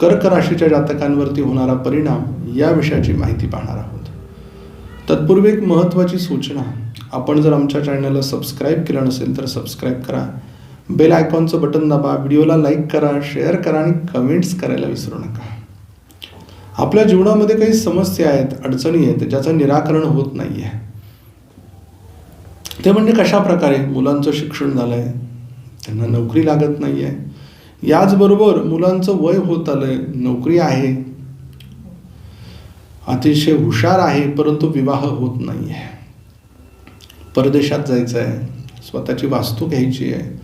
कर्क राशीच्या जातकांवरती होणारा परिणाम या विषयाची माहिती पाहणार आहोत. तत्पूर्वी एक महत्त्वाची सूचना आपण जर आमच्या चॅनलला सबस्क्राईब केलं नसेल तर सबस्क्राईब करा. बेल आयकॉनचं बटन दाबा व्हिडिओला लाईक करा शेअर करा आणि कमेंट्स करायला विसरू नका. आपल्या जीवनामध्ये काही समस्या आहेत अडचणी आहेत ज्याचं निराकरण होत नाही आहे ते म्हणजे कशा प्रकारे मुलांचं शिक्षण झालं आहे त्यांना नोकरी लागत नाही आहे याचबरोबर मुलांचं वय होत आलंय. नोकरी आहे. अतिशय हुशार आहे परंतु विवाह होत नाही आहे परदेशात जायचं आहे स्वतःची वास्तू घ्यायची आहे.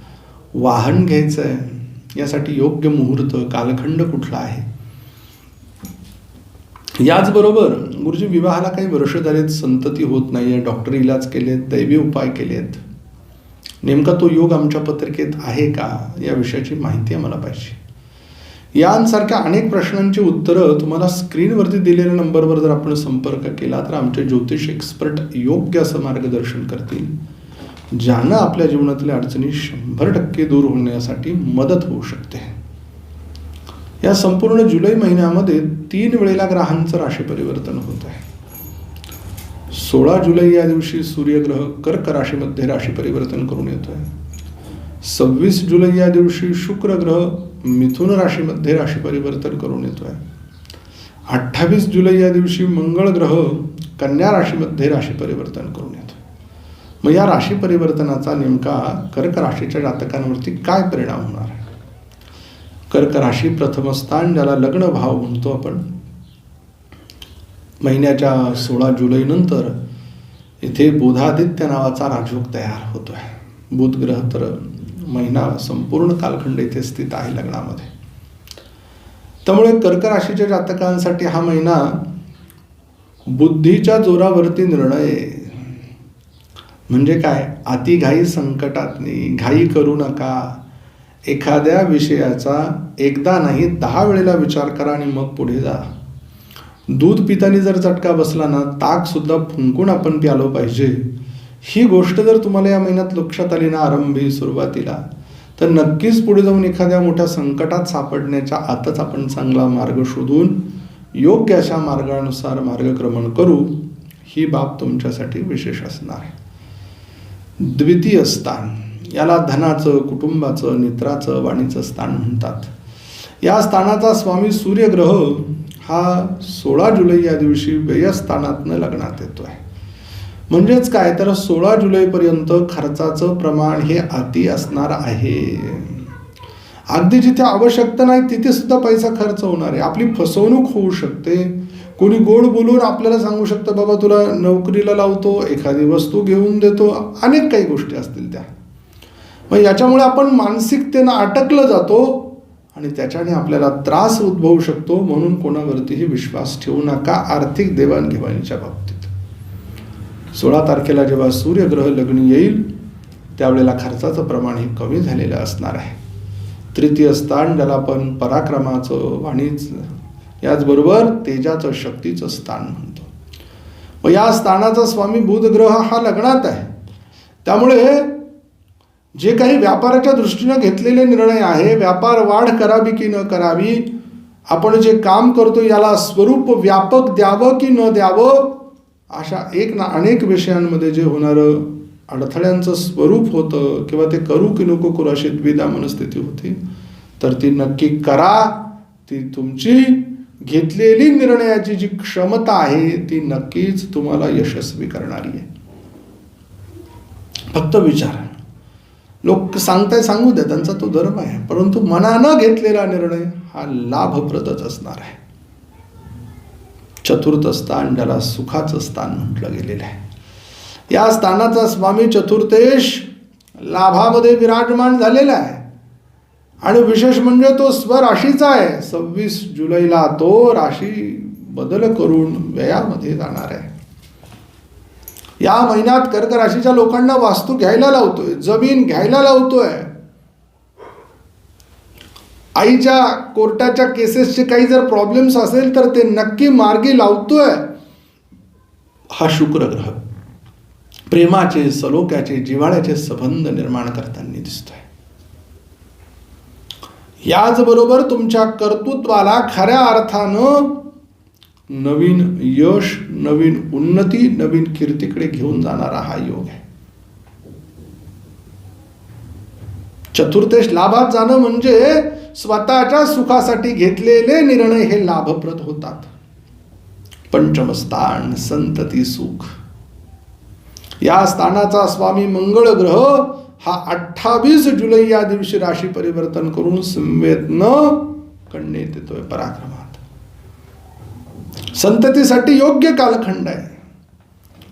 वाहन घ्यायचं आहे यासाठी योग्य मुहूर्त कालखंड कुठला आहे? याचबरोबर गुरुजी विवाहाला काही वर्ष झालेत. संतती होत नाही आहे डॉक्टर इलाज केलेत. दैवी उपाय केलेत. नेमका तो योग आमच्या पत्रिकेत आहे का या विषयाची माहिती आम्हाला पाहिजे. यांसारख्या अनेक प्रश्नांची उत्तरं तुम्हाला स्क्रीनवरती दिलेल्या नंबरवर जर आपण संपर्क केला तर आमचे ज्योतिष एक्सपर्ट योग्य असं मार्गदर्शन करतील. ज्यानं आपल्या जीवनातल्या अडचणी शंभर टक्के दूर होण्यासाठी मदत होऊ शकते. या संपूर्ण जुलै महिन्यामध्ये तीन वेळेला ग्रहांचं राशी परिवर्तन होत आहे. सोळा जुलै या दिवशी सूर्यग्रह कर्क राशीमध्ये राशी परिवर्तन करून येतो आहे सव्वीस जुलै या दिवशी शुक्र ग्रह मिथुन राशीमध्ये राशी परिवर्तन करून येतो आहे अठ्ठावीस जुलै या दिवशी मंगळ ग्रह कन्या राशीमध्ये राशी परिवर्तन करून येतो मग या राशी परिवर्तनाचा नेमका कर्क राशीच्या जातकांवरती काय परिणाम होणार आहे? कर्क राशी प्रथम स्थान ज्याला लग्न भाव म्हणतो आपण महिन्याच्या सोळा जुलैनंतर इथे बुधादित्य नावाचा राजयोग तयार होतो आहे बुधग्रह तर महिना संपूर्ण कालखंड इथे स्थित आहे लग्नामध्ये. त्यामुळे कर्क राशीच्या जातकांसाठी हा महिना बुद्धीच्या जोरावरती निर्णय म्हणजे काय? अतिघाई संकटात नाही घाई करू नका. एखाद्या विषयाचा एकदा नाही दहा वेळेला विचार करा आणि मग पुढे जा. दूध पितानी जर चटका बसला ना ताक सुद्धा फुंकून आपण प्यालो पाहिजे. ही गोष्ट जर तुम्हाला या महिन्यात लक्षात आली ना आरंभी सुरुवातीला तर नक्कीच पुढे जाऊन एखाद्या मोठ्या संकटात सापडण्याच्या आतच आपण चांगला मार्ग शोधून योग्य अशा मार्गानुसार मार्गक्रमण करू ही बाब तुमच्यासाठी विशेष असणार. आहे द्वितीय स्थान याला धनाचं कुटुंबाचं नेत्राचं वाणीचं स्थान म्हणतात. या स्थानाचा स्वामी सूर्यग्रह हा सोळा जुलै या दिवशी व्ययस्थानातनं लग्नात येतो आहे म्हणजेच काय? तर सोळा जुलैपर्यंत खर्चाचं प्रमाण हे अति असणार आहे. अगदी जिथे आवश्यकता नाही तिथे सुद्धा पैसा खर्च होणार आहे. आपली फसवणूक होऊ शकते. कोणी गोड बोलून आपल्याला सांगू शकतं बाबा तुला नोकरीला लावतो एखादी वस्तू घेऊन देतो. अनेक काही गोष्टी असतील त्या. मग याच्यामुळे आपण मानसिकतेनं अटकलं जातो. आणि त्याच्याने आपल्याला त्रास उद्भवू शकतो म्हणून कोणावरतीही विश्वास ठेवू नका आर्थिक देवाणघेवाणीच्या बाबतीत. सोळा तारखेला जेव्हा सूर्यग्रह लग्न येईल त्यावेळेला खर्चाचं प्रमाण हे कमी झालेलं असणार आहे. तृतीय स्थान ज्याला आपण पराक्रमाचं वाणीच याचबरोबर तेजाचं शक्तीचं स्थान म्हणतो. व या स्थानाचा स्वामी बुध ग्रह हा लग्नात आहे. त्यामुळे जे काही व्यापाराच्या दृष्टीनं घेतलेले निर्णय आहे व्यापार वाढ करावी की न करावी आपण जे काम करतो याला स्वरूप व्यापक द्यावं की न द्यावं अशा एक ना अनेक विषयांमध्ये जे होणारं अडथळ्यांचं स्वरूप होतं किंवा ते करू की नको करू अशी द्विधा मनस्थिती होती तर ती नक्की करा. ती तुमची घेतलेली निर्णयाची जी क्षमता आहे ती नक्कीच तुम्हाला यशस्वी करणारी आहे. फक्त विचार. लोक सांगताय सांगू द्या त्यांचा तो धर्म आहे. परंतु मनानं घेतलेला निर्णय हा लाभप्रदच असणार आहे. चतुर्थ स्थान ज्याला सुखाचं स्थान म्हटलं गेलेलं आहे. या स्थानाचा स्वामी चतुर्थेश लाभामध्ये विराजमान झालेला आहे. आणि विशेष म्हणजे तो स्वराशीचा आहे. सव्वीस जुलैला तो राशी बदल करून व्ययामध्ये जाणार आहे. या महिन्यात कर्क राशीच्या लोकांना वास्तू घ्यायला लावतोय जमीन घ्यायला लावतोय. आईच्या कोर्टाच्या केसेसचे काही जर प्रॉब्लेम्स असेल तर ते नक्की मार्गी लावतोय. हा शुक्र ग्रह प्रेमाचे सलोक्याचे जिव्हाळ्याचे संबंध निर्माण करताना दिसतोय. याचबरोबर तुमच्या कर्तृत्वाला खऱ्या अर्थानं नवीन यश नवीन उन्नती नवीन कीर्तीकडे घेऊन जाणारा हा योग आहे. चतुर्थेश लाभात जाणं म्हणजे स्वतःच्या सुखासाठी घेतलेले निर्णय हे लाभप्रद होतात. पंचमस्थान संतती सुख. या स्थानाचा स्वामी मंगळ ग्रह हा अठ्ठावीस जुलै या दिवशी राशी परिवर्तन करून संवेदन कणेत येतोय पराक्रमात. संततीसाठी योग्य कालखंड आहे.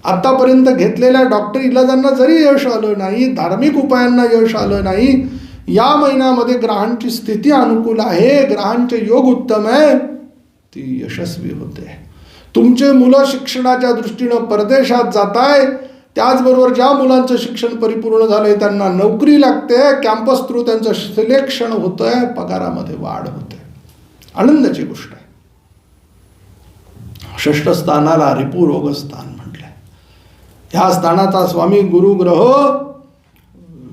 आतापर्यंत घेतलेल्या डॉक्टर इलाजांना जरी यश आलं नाही धार्मिक उपायांना यश आलं नाही या महिन्यामध्ये ग्रहांची स्थिती अनुकूल आहे ग्रहांचे योग उत्तम आहे ती यशस्वी होते. तुमचे मुलं शिक्षणाच्या दृष्टीनं परदेशात जात आहे त्याचबरोबर ज्या मुलांचं शिक्षण परिपूर्ण झालंय त्यांना नोकरी लागते कॅम्पस थ्रू त्यांचं सिलेक्शन होतं आहे पगारामध्ये वाढ होते. आनंदाची गोष्ट आहे. षष्ठ स्थानाला रिपुरोग स्थान म्हटलंय. ह्या स्थानाचा स्वामी गुरुग्रह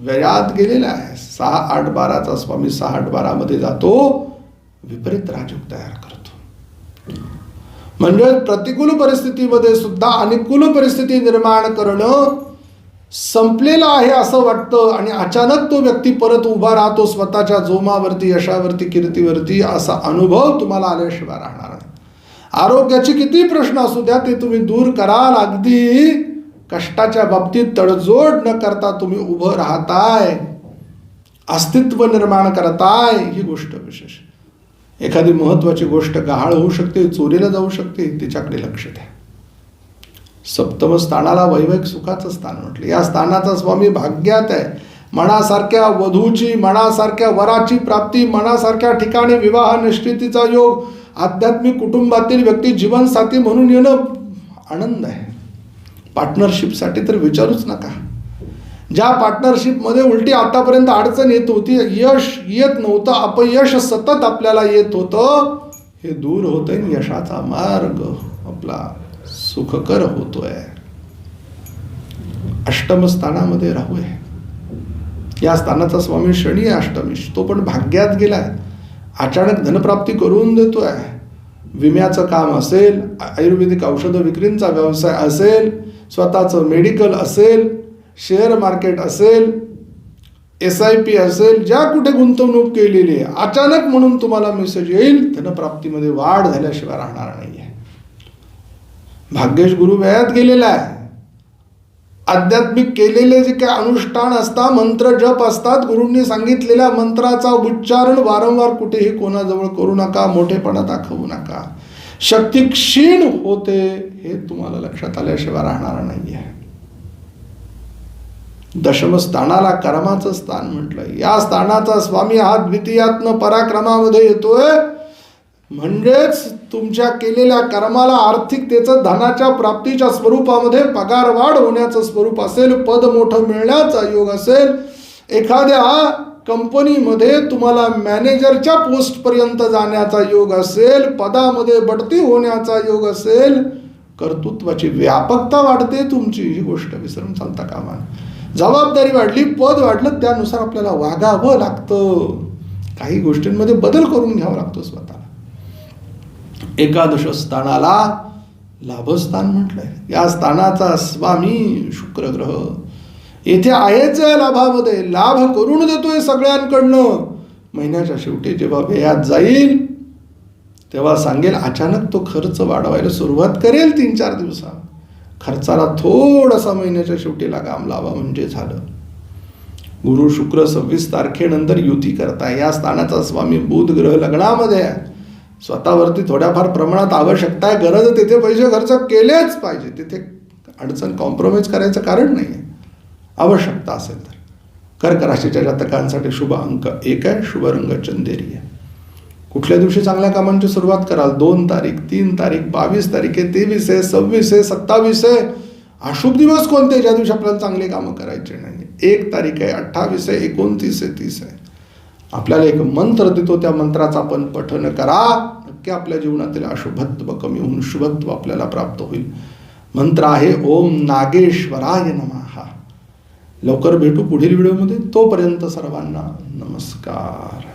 व्ययात गेलेला आहे. सहा आठ बाराचा स्वामी सहा आठ बारामध्ये जातो विपरीत राजयोग तयार करतो. म्हणजे प्रतिकूल परिस्थितीमध्ये सुद्धा अनुकूल परिस्थिती निर्माण करणं संपलेलं आहे असं वाटतं आणि अचानक तो व्यक्ती परत उभा राहतो स्वतःच्या जोमावरती यशावरती कीर्तीवरती असा अनुभव तुम्हाला आल्याशिवाय राहणार नाही. आरोग्याचे किती प्रश्न असू द्या ते तुम्ही दूर कराल. अगदी कष्टाच्या बाबतीत तडजोड न करता तुम्ही उभं राहताय. अस्तित्व निर्माण करताय. ही गोष्ट विशेष. एखादी महत्त्वाची गोष्ट गहाळ होऊ शकते चोरीला जाऊ शकते तिच्याकडे लक्ष द्या. सप्तम स्थानाला वैवाहिक सुखाचं स्थान म्हटलं. या स्थानाचा स्वामी भाग्यात आहे. मनासारख्या वधूची मनासारख्या वराची प्राप्ती मनासारख्या ठिकाणी विवाह निश्चितीचा योग आध्यात्मिक कुटुंबातील व्यक्ती जीवनसाथी म्हणून येणं आनंद आहे. पार्टनरशिपसाठी तर विचारूच नका. ज्या पार्टनरशिपमध्ये उलटी आतापर्यंत अडचण येत होती यश येत नव्हतं अपयश सतत आपल्याला येत होतं हे दूर होतंय यशाचा मार्ग आपला सुखकर होतोय. अष्टम स्थानामध्ये राहू आहे या स्थानाचा स्वामी शनी अष्टमीश तो पण भाग्यात गेलाय. अचानक धनप्राप्ती करून देतो आहे विम्याचं काम असेल आयुर्वेदिक औषधं विक्रींचा व्यवसाय असेल स्वतःचं मेडिकल असेल शेअर मार्केट असेल एस आय पी असेल ज्या कुठे गुंतवणूक केलेली आहे अचानक म्हणून तुम्हाला मेसेज येईल धनप्राप्तीमध्ये वाढ झाल्याशिवाय राहणार नाही आहे भाग्येश गुरु व्ययात गेलेला आहे. आध्यात्मिक केलेले जे काही अनुष्ठान असतात मंत्र जप असतात गुरूंनी सांगितलेल्या मंत्राचा उच्चारण वारंवार कुठेही कोणाजवळ करू नका मोठेपणा दाखवू नका. शक्ती क्षीण होते हे तुम्हाला लक्षात आल्याशिवाय राहणार नाही आहे दशमस्थानाला कर्माचं स्थान म्हटलं या स्थानाचा स्वामी हा द्वितीयात्म पराक्रमामध्ये येतोय. म्हणजेच तुमच्या केलेल्या कर्माला आर्थिकतेचं धनाच्या प्राप्तीच्या स्वरूपामध्ये पगार वाढ होण्याचं स्वरूप असेल पद मोठं मिळण्याचा योग असेल एखाद्या कंपनीमध्ये तुम्हाला मॅनेजरच्या पोस्टपर्यंत जाण्याचा योग असेल पदामध्ये बढती होण्याचा योग असेल कर्तृत्वाची व्यापकता वाढते तुमची ही गोष्ट विसरून चालता कामा जबाबदारी वाढली पद वाढलं त्यानुसार आपल्याला वागावं लागतं. काही गोष्टींमध्ये बदल करून घ्यावा लागतो स्वतः. एकादश स्थानाला लाभस्थान म्हटलंय. या स्थानाचा स्वामी शुक्र ग्रह येथे आहेच या लाभामध्ये. लाभ करून देतोय सगळ्यांकडनं. महिन्याच्या शेवटी जेव्हा व्ययात जाईल तेव्हा सांगेल अचानक तो खर्च वाढवायला सुरुवात करेल तीन चार दिवसात. खर्चाला थोडासा महिन्याच्या शेवटी काम लावा म्हणजे झालं. गुरु शुक्र सव्वीस तारखेनंतर युती करताय. या स्थानाचा स्वामी बुध ग्रह लग्नामध्ये आहे. स्वतःवरती थोड्याफार प्रमाणात आवश्यकता आहे गरज तिथे पैसे खर्च केलेच पाहिजे. तिथे अडचण कॉम्प्रोमाइज करायचं कारण नाही आहे आवश्यकता असेल तर. कर्क राशीच्या जातकांसाठी शुभ अंक एक आहे शुभ रंग चंदेरी आहे. कुठल्या दिवशी चांगल्या कामांची सुरुवात कराल? दोन तारीख तीन तारीख बावीस तारीख आहे तेवीस आहे सव्वीस आहे सत्तावीस आहे. अशुभ दिवस कोणते ज्या दिवशी आपल्याला चांगले कामं करायचे नाही? एक तारीख आहे अठ्ठावीस आहे एकोणतीस आहे तीस आहे. आपल्याला एक मंत्र देतो त्या मंत्राचं आपण पठन करा. नक्की आपल्या जीवनातील अशुभत्व कमी होऊन शुभत्व आपल्याला प्राप्त होईल. मंत्र आहे ओम नागेश्वराय नमः. लवकर भेटू पुढील व्हिडिओमध्ये. तोपर्यंत सर्वांना नमस्कार.